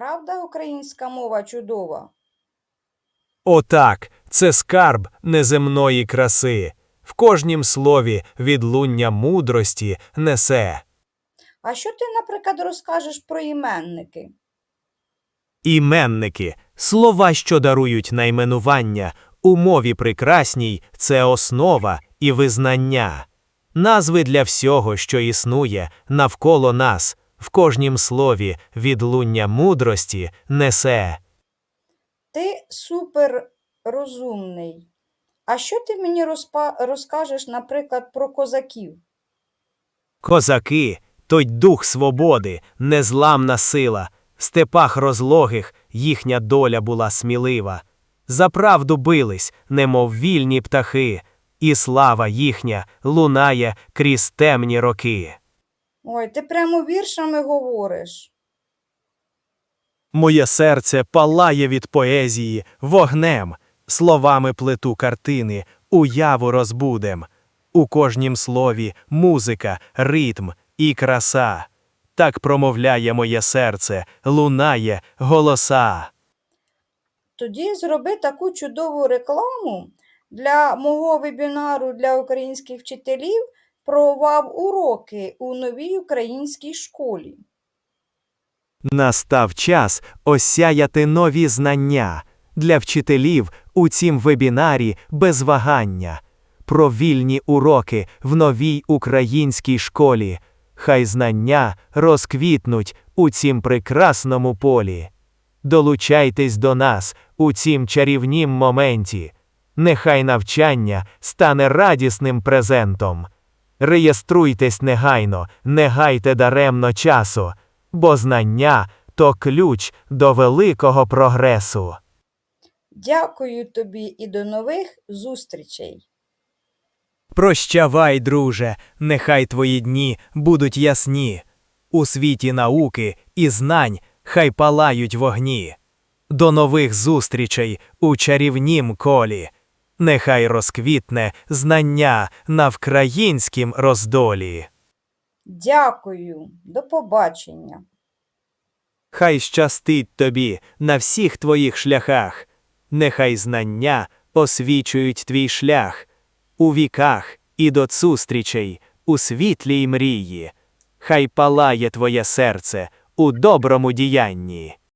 Правда, українська мова чудова? Отак, це скарб неземної краси. В кожнім слові відлуння мудрості несе. А що ти, наприклад, розкажеш про іменники? Іменники слова, що дарують найменування, у мові прекрасній це основа і визнання. Назви для всього, що існує навколо нас, в кожнім слові відлуння мудрості несе. Ти супер розумний. А що ти мені розпа- розкажеш, наприклад, про козаків? Козаки той дух свободи, незламна сила, в степах розлогих їхня доля була смілива. За правду бились, немов вільні птахи, і слава їхня лунає крізь темні роки. Ой, ти прямо віршами говориш. Моє серце палає від поезії вогнем, словами плету картини, уяву розбудем. У кожнім слові музика, ритм і краса. Так промовляє моє серце, лунає голоса. Тоді зроби таку чудову рекламу для мого вебінару для українських вчителів про ВАВ-уроки у новій українській школі. Настав час осяяти нові знання для вчителів у цім вебінарі без вагання. Про вільні уроки в новій українській школі. Хай знання розквітнуть у цім прекрасному полі. Долучайтесь до нас у цім чарівнім моменті. Нехай навчання стане радісним презентом. Реєструйтесь негайно, не гайте даремно часу, бо знання то ключ до великого прогресу. Дякую тобі і до нових зустрічей! Прощавай, друже, нехай твої дні будуть ясні. У світі науки і знань хай палають вогні. До нових зустрічей у чарівнім колі. Нехай розквітне знання на вкраїнськім роздолі. Дякую, до побачення! Хай щастить тобі на всіх твоїх шляхах, нехай знання освічують твій шлях у віках і до зустрічей у світлій мрії. Хай палає твоє серце у доброму діянні.